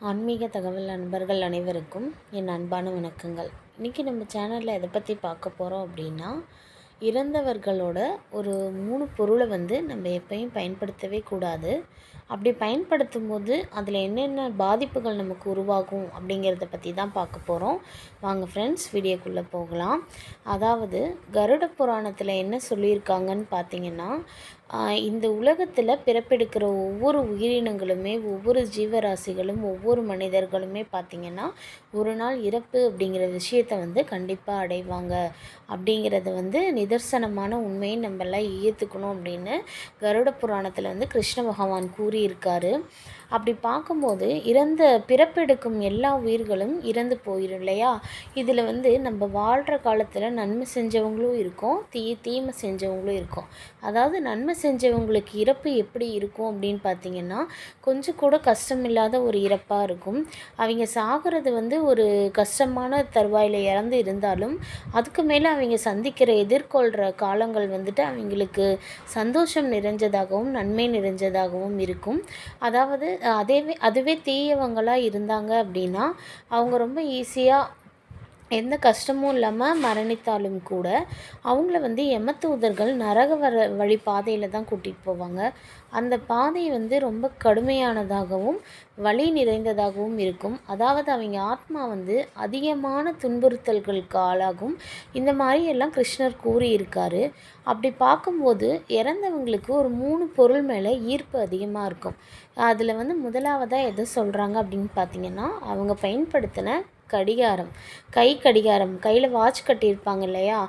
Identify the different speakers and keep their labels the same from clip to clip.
Speaker 1: ஆன்மீக தகவல் நண்பர்கள் அனைவருக்கும் என் அன்பான வணக்கங்கள். இன்றைக்கி நம்ம சேனலில் எதை பற்றி பார்க்க போகிறோம் அப்படின்னா இறந்தவர்களோட ஒரு மூணு பொருளை வந்து நம்ம எப்பயும் பயன்படுத்தவே கூடாது. அப்படி பயன்படுத்தும் போது அதில் என்னென்ன பாதிப்புகள் நமக்கு உருவாகும் அப்படிங்கிறத பற்றி தான் பார்க்க போகிறோம். வாங்க ஃப்ரெண்ட்ஸ் வீடியோக்குள்ளே போகலாம். அதாவது கருட புராணத்தில் என்ன சொல்லியிருக்காங்கன்னு பார்த்தீங்கன்னா இந்த உலகத்தில் பிறப்பெடுக்கிற ஒவ்வொரு உயிரினங்களுமே ஒவ்வொரு ஜீவராசிகளும் ஒவ்வொரு மனிதர்களுமே பார்த்திங்கன்னா ஒரு நாள் இறப்பு அப்படிங்கிற விஷயத்தை வந்து கண்டிப்பாக அடைவாங்க. அப்படிங்கிறத வந்து நிதர்சனமான உண்மையை நம்மளாம் ஏற்றுக்கணும் அப்படின்னு கருட புராணத்தில் வந்து கிருஷ்ண பகவான் கூறியிருக்காரு. அப்படி பார்க்கும்போது இறந்த பிறப்பெடுக்கும் எல்லா உயிர்களும் இறந்து போயிடும் இல்லையா? இதில் வந்து நம்ம வாழ்கிற காலத்தில் நன்மை செஞ்சவங்களும் இருக்கும் தீ தீமை செஞ்சவங்களும் இருக்கும். அதாவது நன்மை செஞ்சவங்களுக்கு இறப்பு எப்படி இருக்கும் அப்படின்னு பார்த்தீங்கன்னா கொஞ்சம் கூட கஷ்டம் இல்லாத ஒரு இறப்பாக இருக்கும். அவங்க சாகிறது வந்து ஒரு கஷ்டமான தருவாயில் இறந்து இருந்தாலும் அதுக்கு மேலே அவங்க சந்திக்கிற எதிர்கொள்கிற காலங்கள் வந்துட்டு அவங்களுக்கு சந்தோஷம் நிறைஞ்சதாகவும் நன்மை நிறைஞ்சதாகவும் இருக்கும். இருக்கும். அதாவது அதேவே அதுவே தீயவங்களாக இருந்தாங்க அப்படின்னா அவங்க ரொம்ப ஈஸியாக எந்த கஷ்டமும் இல்லாமல் மரணித்தாலும் கூட அவங்கள வந்து எமத்தூதர்கள் நரக வர வழி பாதையில் தான் கூட்டிகிட்டு போவாங்க. அந்த பாதை வந்து ரொம்ப கடுமையானதாகவும் வழி நிறைந்ததாகவும் இருக்கும். அதாவது அவங்க ஆத்மா வந்து அதிகமான துன்புறுத்தல்களுக்கு ஆளாகும். இந்த மாதிரி எல்லாம் கிருஷ்ணர் கூறியிருக்காரு. அப்படி பார்க்கும்போது இறந்தவங்களுக்கு ஒரு மூணு பொருள் மேலே ஈர்ப்பு அதிகமாக இருக்கும். அதில் வந்து முதலாவதாக எதை சொல்கிறாங்க அப்படின்னு பார்த்தீங்கன்னா அவங்க பயன்படுத்தின கடிகாரம். கை கடிகாரம். கையில் வாட்ச் கட்டியிருப்பாங்க இல்லையா?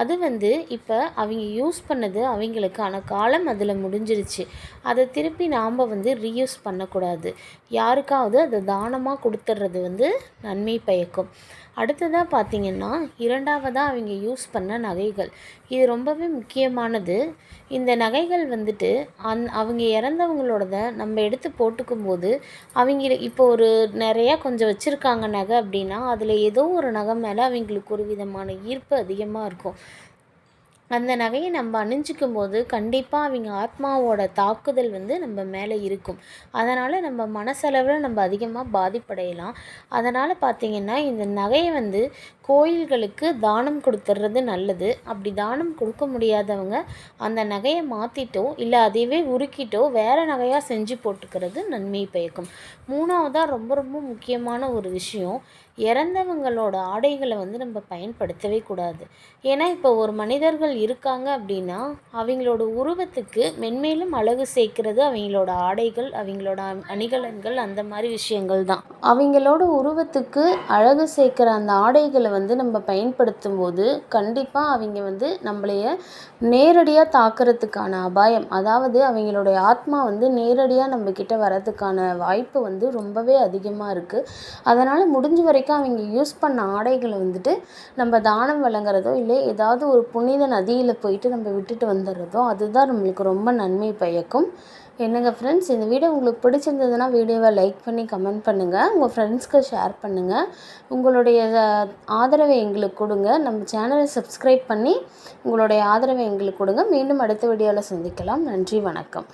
Speaker 1: அது வந்து இப்போ அவங்க யூஸ் பண்ணது அவங்களுக்கான காலம் அதில் முடிஞ்சிருச்சு. அதை திருப்பி நாம் வந்து ரீயூஸ் பண்ணக்கூடாது. யாருக்காவது அதை தானமாக கொடுத்துட்றது வந்து நன்மை பயக்கும். அடுத்ததாக பார்த்திங்கன்னா இரண்டாவதாக அவங்க யூஸ் பண்ண நகைகள். இது ரொம்பவே முக்கியமானது. இந்த நகைகள் வந்துட்டு அந் அவங்க இறந்தவங்களோடத நம்ம எடுத்து போட்டுக்கும் போது அவங்க இப்போ ஒரு நிறையா கொஞ்சம் வச்சுருக்காங்க நகை அப்படின்னா அதில் ஏதோ ஒரு நகை மேலே அவங்களுக்கு ஒரு விதமான ஈர்ப்பு அதிகமாக இருக்கும். அந்த நகையை நம்ம அணிஞ்சிக்கும் போது கண்டிப்பாக அவங்க ஆத்மாவோட தாக்குதல் வந்து நம்ம மேலே இருக்கும். அதனால் நம்ம மனசளவில் நம்ம அதிகமாக பாதிப்படையலாம். அதனால் பார்த்திங்கன்னா இந்த நகையை வந்து கோயில்களுக்கு தானம் கொடுத்துட்றது நல்லது. அப்படி தானம் கொடுக்க முடியாதவங்க அந்த நகையை மாற்றிட்டோ இல்லை அதையவே உருக்கிட்டோ வேறு நகையாக செஞ்சு போட்டுக்கிறது நன்மை பயக்கும். மூணாவதாக ரொம்ப ரொம்ப முக்கியமான ஒரு விஷயம் இறந்தவங்களோட ஆடைகளை வந்து நம்ம பயன்படுத்தவே கூடாது. ஏன்னா இப்போ ஒரு மனிதர்கள் இருக்காங்க அப்படின்னா அவங்களோட உருவத்துக்கு மென்மேலும் அழகு சேர்க்கறது அவங்களோட ஆடைகள் அவங்களோட அணிகலன்கள் அந்த மாதிரி விஷயங்கள் தான். அவங்களோட உருவத்துக்கு அழகு சேர்க்குற அந்த ஆடைகளை வந்து நம்ம பயன்படுத்தும் போது கண்டிப்பாக அவங்க வந்து நம்மளைய நேரடியாக தாக்கிறதுக்கான அபாயம் அதாவது அவங்களுடைய ஆத்மா வந்து நேரடியாக நம்மக்கிட்ட வர்றதுக்கான வாய்ப்பு வந்து ரொம்பவே அதிகமாக இருக்குது அதனால் முடிஞ்ச வரைக்கும் அவங்க யூஸ் பண்ண ஆடைகளை வந்துட்டு நம்ம தானம் வழங்குறதோ இல்லை ஏதாவது ஒரு புனித நதியில் போயிட்டு நம்ம விட்டுட்டு வந்துடுறதோ அதுதான் நம்மளுக்கு ரொம்ப நன்மை பயக்கும். என்னங்க ஃப்ரெண்ட்ஸ் இந்த வீடியோ உங்களுக்கு பிடிச்சிருந்ததுன்னா வீடியோவை லைக் பண்ணி கமெண்ட் பண்ணுங்கள் உங்கள் ஃப்ரெண்ட்ஸ்க்கு ஷேர் பண்ணுங்கள் உங்களுடைய ஆதரவை எங்களுக்கு கொடுங்க. நம்ம சேனலை சப்ஸ்கிரைப் பண்ணி உங்களுடைய ஆதரவை எங்களுக்கு கொடுங்க. மீண்டும் அடுத்த வீடியோவில் சந்திக்கலாம். நன்றி வணக்கம்.